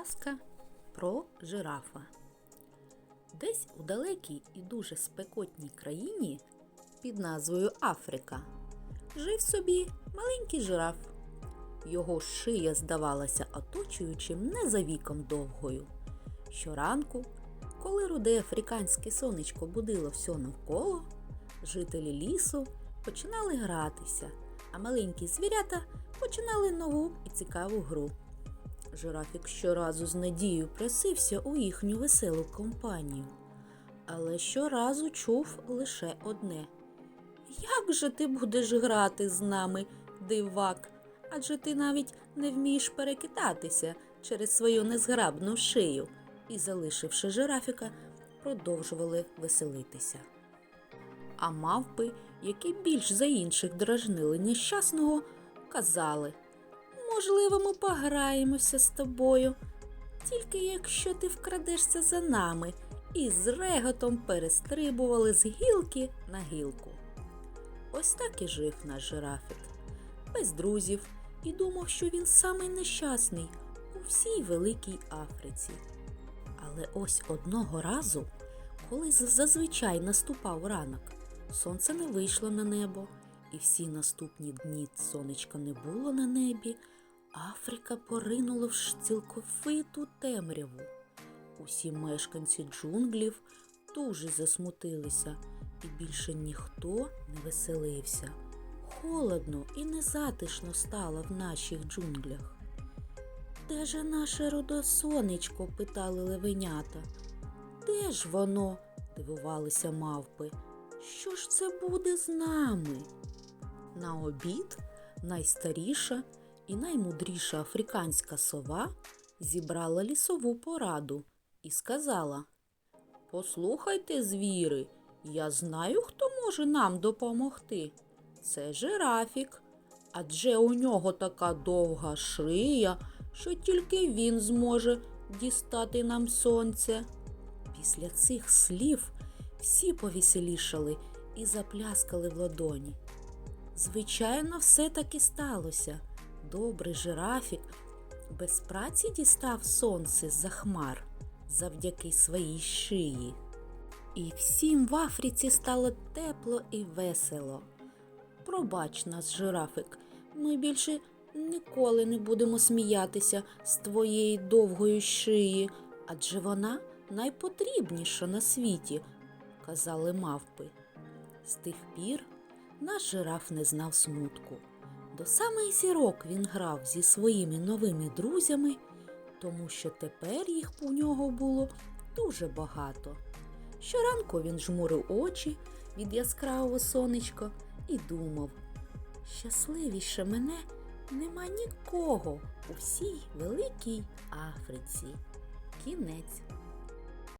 Казка про жирафа. Десь у далекій і дуже спекотній країні під назвою Африка жив собі маленький жираф. Його шия здавалася оточуючим не за віком довгою. Щоранку, коли руде африканське сонечко будило все навколо, жителі лісу починали гратися, а маленькі звірята починали нову і цікаву гру. Жирафік щоразу з надією просився у їхню веселу компанію, але щоразу чув лише одне. Як же ти будеш грати з нами, дивак? Адже ти навіть не вмієш перекидатися через свою незграбну шию. І, залишивши жирафіка, продовжували веселитися. А мавпи, які більш за інших дражнили нещасного, казали Можливо, ми пограємося з тобою, тільки якщо ти вкрадешся за нами, і з реготом перестрибували з гілки на гілку. Ось так і жив наш жирафік, без друзів, і думав, що він самий нещасний у всій великій Африці. Але ось одного разу, коли зазвичай наступав ранок, сонце не вийшло на небо, і всі наступні дні сонечка не було на небі, Африка поринула в цілковиту темряву. Усі мешканці джунглів дуже засмутилися, і більше ніхто не веселився. Холодно і незатишно стало в наших джунглях. Де же наше родосонечко? питали левенята. Де ж воно? дивувалися мавпи. Що ж це буде з нами? На обід найстаріша і наймудріша африканська сова зібрала лісову пораду і сказала Послухайте, звіри, я знаю, хто може нам допомогти. Це жирафік, адже у нього така довга шия, що тільки він зможе дістати нам сонце. Після цих слів всі повеселішали і запляскали в ладоні. Звичайно, все таки сталося. Добрий жирафік без праці дістав сонце з-за хмар завдяки своїй шиї. І всім в Африці стало тепло і весело. Пробач нас, жирафик, ми більше ніколи не будемо сміятися з твоєї довгої шиї, адже вона найпотрібніша на світі, казали мавпи. З тих пір наш жираф не знав смутку. До самих зірок він грав зі своїми новими друзями, тому що тепер їх у нього було дуже багато. Щоранку він жмурив очі від яскравого сонечка і думав, щасливіше мене нема нікого у всій великій Африці. Кінець.